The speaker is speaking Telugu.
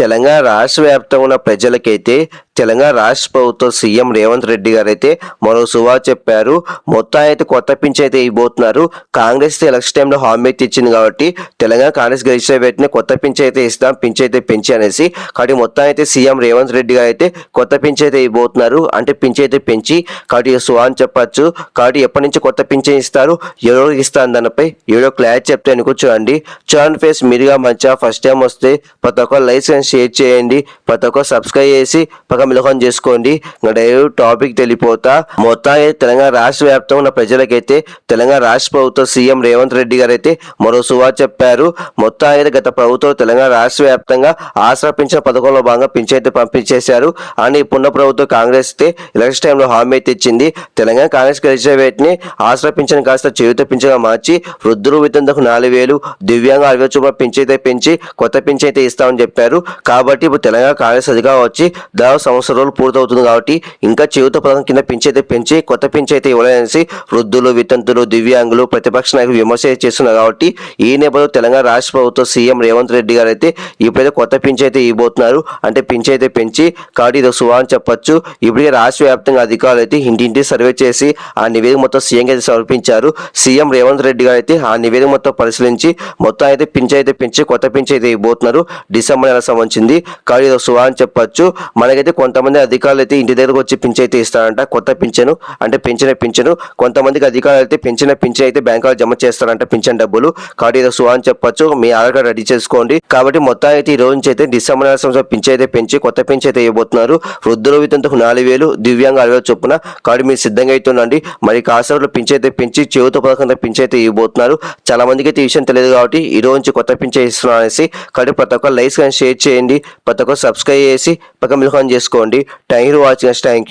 తెలంగాణ రాష్ట్ర వ్యాప్తంగా ఉన్న ప్రజలకైతే తెలంగాణ రాష్ట్ర ప్రభుత్వ సీఎం రేవంత్ రెడ్డి గారు అయితే మరో సువా చెప్పారు. మొత్తం అయితే కొత్త పింఛన్ అయితే ఇవ్వబోతున్నారు. కాంగ్రెస్ ఎలక్షన్ టైంలో హామీ అయితే ఇచ్చింది కాబట్టి తెలంగాణ కాంగ్రెస్ గెలిచిన వెంటనే కొత్త పింఛన్ అయితే ఇస్తాం పింఛన్ అయితే పెంచి అనేసి. కాబట్టి మొత్తం అయితే సీఎం రేవంత్ రెడ్డి గారు అయితే కొత్త పింఛన్ అయితే ఇవ్వబోతున్నారు. అంటే పింఛన్ అయితే పెంచి కాబట్టి సువా అని చెప్పచ్చు. కాబట్టి ఎప్పటి నుంచి కొత్త పింఛన్ ఇస్తారు? ఎవరో ఇస్తాను దానిపై ఎవరో క్లారిటీ చెప్తే అనుకో చూడండి చూడండి ఫేస్ మీరుగా మంచిగా ఫస్ట్ టైం వస్తే ప్రతి ఒక్క లైసెన్స్ షేర్ చేయండి. ప్రతి ఒక్క సబ్స్క్రైబ్ చేసి పక్క మిలకం చేసుకోండి. డైరెక్ట్ టాపిక్ తెలిపోతా. మొత్తానికి తెలంగాణ రాష్ట్ర వ్యాప్తంగా ఉన్న ప్రజలకైతే తెలంగాణ రాష్ట్ర ప్రభుత్వ సీఎం రేవంత్ రెడ్డి గారు అయితే మరో సువా చెప్పారు. మొత్తం అయితే గత ప్రభుత్వం తెలంగాణ రాష్ట్ర వ్యాప్తంగా ఆసరా పింఛన్ పథకంలో భాగంగా పింఛన్ అయితే పంపించేశారు అని ఇప్పుడున్న ప్రభుత్వం కాంగ్రెస్ అయితే ఎలక్షన్ టైంలో హామీ అయితే ఇచ్చింది. తెలంగాణ కాంగ్రెస్ గెలిచిన వేటిని ఆసరా పింఛన్ కాస్త చేయుత పింఛన్గా మార్చి వృద్ధులు వితంతకు నాలుగు వేలు దివ్యాంగ అరవై చొప్పున పింఛైతే పెంచి కొత్త పింఛైతే ఇస్తామని చెప్పారు. కాబట్టి ఇప్పుడు తెలంగాణ కాంగ్రెస్ అధికారం వచ్చి దాదాపు సంవత్సరం రోజులు పూర్తవుతుంది కాబట్టి ఇంకా చేయుత పథకం కింద పెంచైతే అయితే పెంచి కొత్త పింఛన్ అయితే ఇవ్వలేదనేసి వృద్ధులు వితంతులు దివ్యాంగులు ప్రతిపక్ష నాయకులు విమర్శ చేస్తున్నారు కాబట్టి ఈ నేపథ్యంలో తెలంగాణ రాష్ట్ర ప్రభుత్వం సీఎం రేవంత్ రెడ్డి గారు అయితే ఇప్పుడైతే కొత్త పింఛన్ అయితే ఇవ్వబోతున్నారు. అంటే పింఛన్ అయితే పెంచి కాబట్టి ఇది సువా అని చెప్పొచ్చు. ఇప్పటికే రాష్ట్ర వ్యాప్తంగా అధికారులు అయితే ఇంటింటి సర్వే చేసి ఆ నివేదిక మొత్తం సీఎం అయితే సమర్పించారు. సీఎం రేవంత్ రెడ్డి గారు అయితే ఆ నివేదిక మొత్తం పరిశీలించి మొత్తం అయితే పింఛన్ అయితే పెంచి కొత్త పింఛన్ అయితే ఇవ్వబోతున్నారు. డిసెంబర్ నెల సంబంధించింది కాబట్టి ఇది అని చెప్పొచ్చు. మనకైతే కొంతమంది అధికారులు అయితే ఇంటి దగ్గరకు వచ్చి పింఛ అయితే ఇస్తారంట. కొత్త పింఛను అంటే పెంచిన పింఛను. కొంతమందికి అధికారులు అయితే పెంచిన పింఛన్ అయితే బ్యాంకులో జమ చేస్తారంట పింఛన్ డబ్బులు. కాబట్టి ఇది అని చెప్పొచ్చు. మీ ఆధార్ కార్డు రెడీ చేసుకోండి. కాబట్టి మొత్తం అయితే ఈ రోజు నుంచి అయితే డిసెంబర్ నెల సంవత్సరం పింఛ అయితే పెంచి కొత్త పింఛ అయితే ఇవ్వబోతున్నారు. వృద్ధుల వితంతకు నాలుగు వేలు దివ్యాంగ అరవై చొప్పున కాబట్టి మీరు సిద్ధంగా అయితే ఉండండి. మరి కాసరలో పింఛ అయితే పెంచి చేయుత పథకంతో పింఛ అయితే ఇవ్వబోతున్నారు. చాలా మందికి అయితే ఈ విషయం తెలియదు కాబట్టి ఈ రోజు నుంచి కొత్త పింఛ ఇస్తున్నారు అనేసి కాబట్టి ప్రతి ఒక్క లైక్స్ కానీ షేర్ చేయండి. ప్రతి ఒక్క సబ్స్క్రైబ్ చేసి పక్క మిల్హాన్ చేసుకోండి. Thank you watching thank you